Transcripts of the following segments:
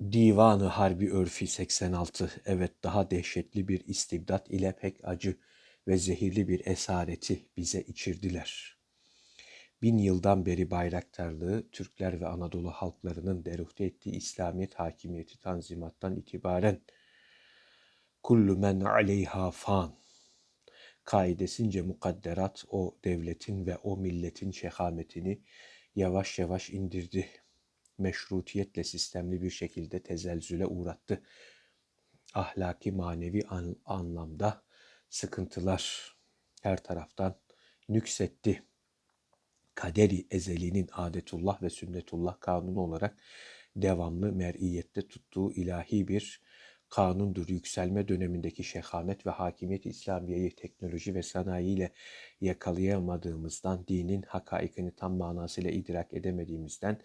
Divanı Harbi Örfi 86 evet daha dehşetli bir istibdat ile pek acı ve zehirli bir esareti bize içirdiler. Bin yıldan beri bayraktarlığı Türkler ve Anadolu halklarının deruhte ettiği İslamiyet hakimiyeti tanzimattan itibaren kullu men aleyha fan kaidesince mukadderat o devletin ve o milletin şehametini yavaş yavaş indirdi meşrutiyetle sistemli bir şekilde tezelzüle uğrattı. Ahlaki manevi an, anlamda sıkıntılar her taraftan nüksetti. Kaderi ezelinin adetullah ve sünnetullah kanunu olarak devamlı mer'iyette tuttuğu ilahi bir kanundur. Yükselme dönemindeki şehamet ve hakimiyet İslamiye'yi teknoloji ve sanayiyle yakalayamadığımızdan, dinin hakaikini tam manasıyla idrak edemediğimizden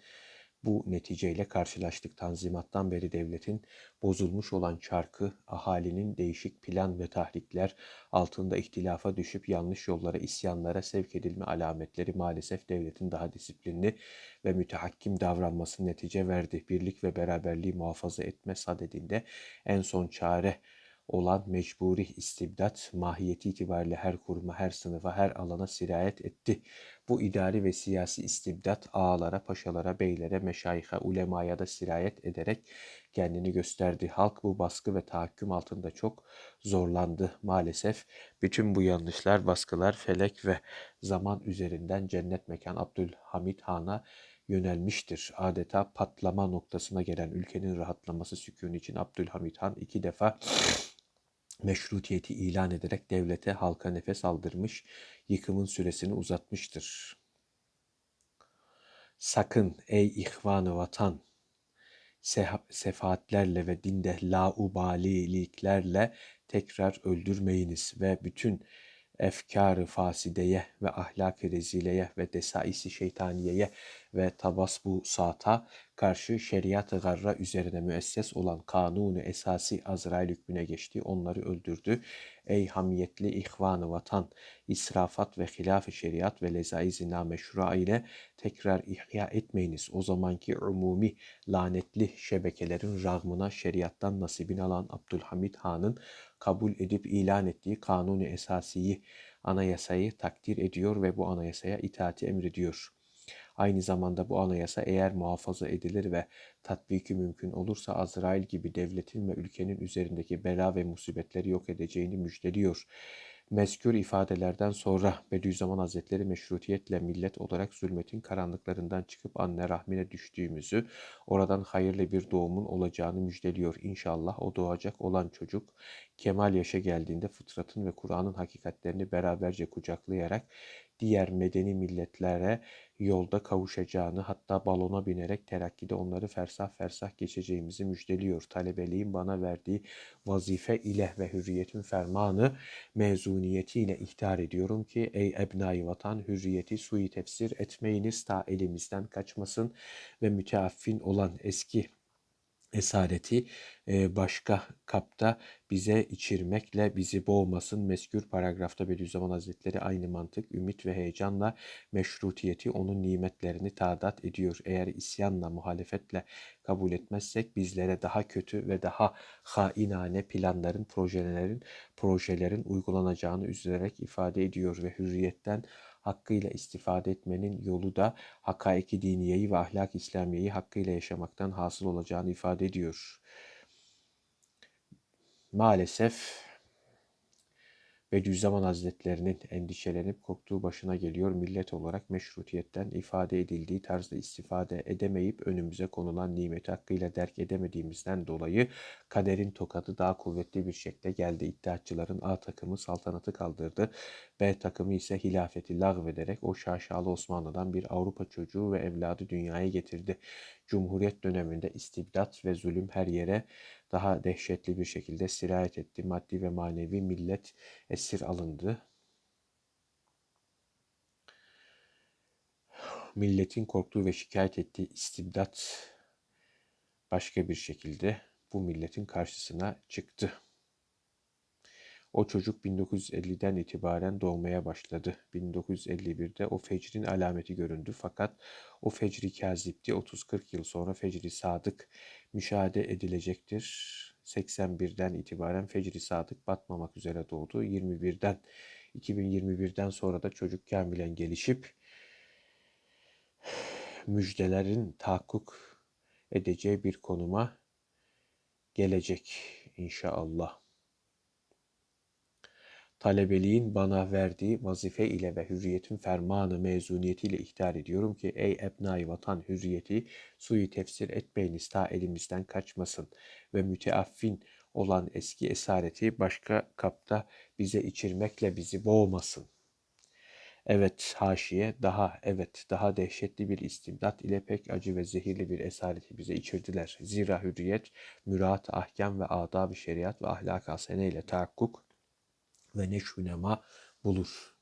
bu neticeyle karşılaştık. Tanzimattan beri devletin bozulmuş olan çarkı, ahalinin değişik plan ve tahrikler altında ihtilafa düşüp yanlış yollara, isyanlara sevk edilme alametleri maalesef devletin daha disiplinli ve mütehakkim davranması netice verdi. Birlik ve beraberliği muhafaza etme sadedinde en son çare olan mecburi istibdat mahiyeti itibariyle her kuruma, her sınıfa, her alana sirayet etti. Bu idari ve siyasi istibdat ağalara, paşalara, beylere, meşayiha, ulemaya da sirayet ederek kendini gösterdi. Halk bu baskı ve tahakküm altında çok zorlandı maalesef. Bütün bu yanlışlar, baskılar, felek ve zaman üzerinden cennet mekan Abdülhamit Han'a yönelmiştir. Adeta patlama noktasına gelen ülkenin rahatlaması sükun için Abdülhamit Han iki defa meşrutiyeti ilan ederek devlete halka nefes aldırmış, yıkımın süresini uzatmıştır. Sakın ey ihvanı vatan, sefaatlerle ve dinde laubaliliklerle tekrar öldürmeyiniz ve bütün efkarı fasideye ve ahlak-ı rezileye ve desaisi şeytaniyeye ve tabasbu saata karşı şeriat-ı garra üzerine müesses olan kanunu esasi Azrail hükmüne geçti. Onları öldürdü. Ey hamiyetli ihvanı vatan, israfat ve hilaf-ı şeriat ve lezai zina meşrua ile tekrar ihya etmeyiniz. O zamanki umumi lanetli şebekelerin rağmına şeriattan nasibini alan Abdülhamit Han'ın kabul edip ilan ettiği kanunu esasiyi, anayasayı takdir ediyor ve bu anayasaya itaati emrediyor. Aynı zamanda bu anayasa eğer muhafaza edilir ve tatbiki mümkün olursa Azrail gibi devletin ve ülkenin üzerindeki bela ve musibetleri yok edeceğini müjdeliyor. Mezkür ifadelerden sonra Bediüzzaman Hazretleri meşrutiyetle millet olarak zulmetin karanlıklarından çıkıp anne rahmine düştüğümüzü, oradan hayırlı bir doğumun olacağını müjdeliyor. İnşallah o doğacak olan çocuk kemal yaşa geldiğinde fıtratın ve Kur'an'ın hakikatlerini beraberce kucaklayarak diğer medeni milletlere yolda kavuşacağını hatta balona binerek terakkide onları fersah fersah geçeceğimizi müjdeliyor. Talebeliğin bana verdiği vazife ile ve hürriyetin fermanı mezuniyetiyle ihtar ediyorum ki ey ebnai vatan hürriyeti sui tefsir etmeyiniz ta elimizden kaçmasın ve müteaffin olan eski esareti başka kapta bize içirmekle bizi boğmasın. Meskür paragrafta Bediüzzaman Hazretleri aynı mantık, ümit ve heyecanla meşrutiyeti, onun nimetlerini tadat ediyor. Eğer isyanla, muhalefetle kabul etmezsek bizlere daha kötü ve daha hainane planların, projelerin, projelerin uygulanacağını üzülerek ifade ediyor ve hürriyetten hakkıyla istifade etmenin yolu da hakaiki diniyeyi ve ahlak İslamiyeyi hakkıyla yaşamaktan hasıl olacağını ifade ediyor. Maalesef Bediüzzaman Hazretlerinin endişelenip korktuğu başına geliyor. Millet olarak meşrutiyetten ifade edildiği tarzda istifade edemeyip önümüze konulan nimeti hakkıyla derk edemediğimizden dolayı kaderin tokadı daha kuvvetli bir şekilde geldi. İddiatçıların A takımı saltanatı kaldırdı. B takımı ise hilafeti lağvederek o şaşalı Osmanlı'dan bir Avrupa çocuğu ve evladı dünyaya getirdi. Cumhuriyet döneminde istibdat ve zulüm her yere daha dehşetli bir şekilde sirayet etti. Maddi ve manevi millet esir alındı. Milletin korktuğu ve şikayet ettiği istibdat başka bir şekilde bu milletin karşısına çıktı. O çocuk 1950'den itibaren doğmaya başladı. 1951'de o fecrin alameti göründü fakat o fecri kazipti. 30-40 yıl sonra fecri sadık müşahede edilecektir. 81'den itibaren fecri sadık batmamak üzere doğdu. 21'den 2021'den sonra da çocuk kamilen gelişip müjdelerin tahakkuk edeceği bir konuma gelecek inşallah. Talebeliğin bana verdiği vazife ile ve hürriyetin fermanı mezuniyetiyle ihtar ediyorum ki ey ebnai vatan hürriyeti suyu tefsir etmeyiniz ta elimizden kaçmasın ve müteaffin olan eski esareti başka kapta bize içirmekle bizi boğmasın. Evet haşiye daha evet daha dehşetli bir istimdat ile pek acı ve zehirli bir esareti bize içirdiler. Zira hürriyet, mürat, ahkam ve adab-ı şeriat ve ahlak-ı hasene ile tahakkuk ve neşvünema bulur.